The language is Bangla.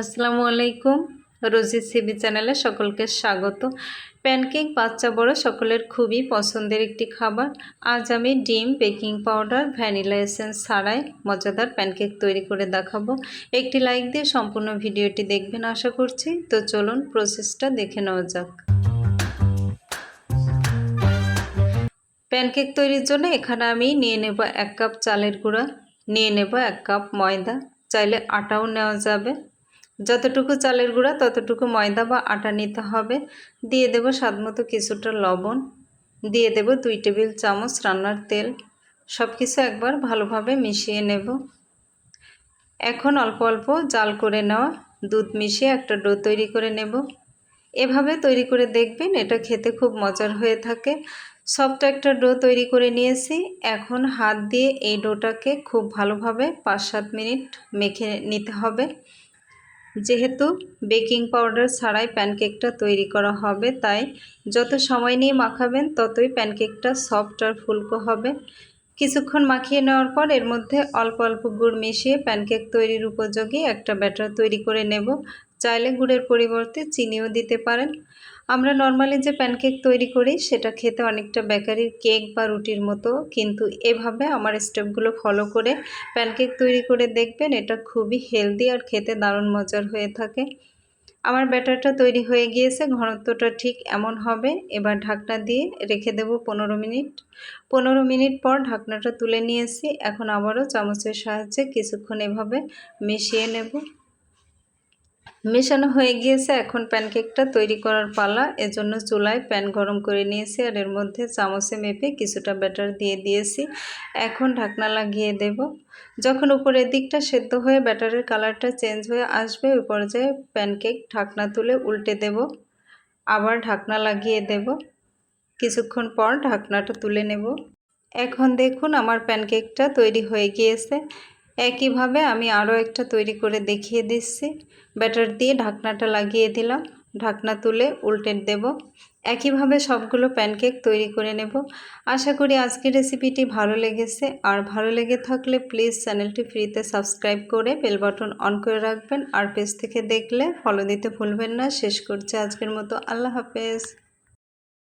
আসসালামু আলাইকুম। রোজি সিবি চ্যানেলে সকলকে স্বাগত। প্যানকেক বাচ্চা বড় সকলের খুবই পছন্দের একটি খাবার। আজ আমি ডিম, বেকিং পাউডার, ভ্যানিলা এসেন্স ছাড়াই মজাদার প্যানকেক তৈরি করে দেখাবো। একটি লাইক দিয়ে সম্পূর্ণ ভিডিওটি দেখবেন আশা করছি। তো চলুন প্রসেসটা দেখে নেওয়া যাক। প্যানকেক তৈরির জন্য এখানে আমি নিয়ে নেব এক কাপ চালের গুঁড়া, নিয়ে নেব এক কাপ ময়দা। চাইলে আটাও নেওয়া যাবে। যতটুকু চালের গুঁড়া, ততটুকু ময়দা বা আটা নিতে হবে। দিয়ে দেব স্বাদমতো কিছুটা লবণ। দিয়ে দেব দুই টেবিল চামচ রান্নার তেল। সব কিছু একবার ভালোভাবে মিশিয়ে নেব। এখন অল্প অল্প জাল করে নেওয়া দুধ মিশিয়ে একটা ডো তৈরি করে নেব। এভাবে তৈরি করে দেখবেন এটা খেতে খুব মজার হয়ে থাকে। সফট একটা ডো তৈরি করে নিয়েছি। এখন হাত দিয়ে এই ডোটাকে খুব ভালোভাবে পাঁচ সাত মিনিট মেখে নিতে হবে। যেহেতু বেকিং পাউডার ছাড়াই প্যানকেকটা তৈরি করা হবে, তাই যত সময় নিয়ে মাখাবেন ততই প্যানকেকটা সফট আর ফুলকো হবে। কিছুক্ষণ মাখিয়ে নেওয়ার পর এর মধ্যে অল্প অল্প গুড় মিশিয়ে প্যানকেক তৈরির উপযোগী একটা ব্যাটার তৈরি করে নেব। চাইলে গুড়ের পরিবর্তে চিনিও দিতে পারেন। আমরা নর্মালি যে প্যানকেক তৈরি করি, সেটা খেতে অনেকটা বেকারির কেক বা রুটির মতো, কিন্তু এভাবে আমার স্টেপগুলো ফলো করে প্যানকেক তৈরি করে দেখবেন, এটা খুবই হেলদি আর খেতে দারুণ মজার হয়ে থাকে। আমার ব্যাটারটা তৈরি হয়ে গিয়েছে, ঘনত্বটা ঠিক এমন হবে। এবার ঢাকনা দিয়ে রেখে দেব পনেরো মিনিট। পনেরো মিনিট পর ঢাকনাটা তুলে নিয়েছি। এখন আবারও চামচের সাহায্যে কিছুক্ষণ এভাবে মিশিয়ে নেব। মেশানো হয়ে গিয়েছে। এখন প্যানকেকটা তৈরি করার পালা। এজন্য চুলায় প্যান গরম করে নিয়েছি আর এর মধ্যে চামচে মেপে কিছুটা ব্যাটার দিয়ে দিয়েছি। এখন ঢাকনা লাগিয়ে দেব। যখন উপরের দিকটা সেদ্ধ হয়ে ব্যাটারের কালারটা চেঞ্জ হয়ে আসবে, ওই পর্যায়ে প্যানকেক ঢাকনা তুলে উল্টে দেব। আবার ঢাকনা লাগিয়ে দেব। কিছুক্ষণ পর ঢাকনাটা তুলে নেব। এখন দেখুন আমার প্যানকেকটা তৈরি হয়ে গিয়েছে। একইভাবে আমি আরও একটা তৈরি করে দেখিয়ে দিচ্ছি। ব্যাটার দিয়ে ঢাকনাটা লাগিয়ে দিলাম। ঢাকনা তুলে উল্টে দেব। একইভাবে সবগুলো প্যানকেক তৈরি করে নেব। আশা করি আজকের রেসিপিটি ভালো লেগেছে। আর ভালো লেগে থাকলে প্লিজ চ্যানেলটি ফ্রিতে সাবস্ক্রাইব করে বেল বাটন অন করে রাখবেন। আর পেজ থেকে দেখলে ফলো দিতে ভুলবেন না। শেষ করছে আজকের মতো। আল্লাহ হাফেজ।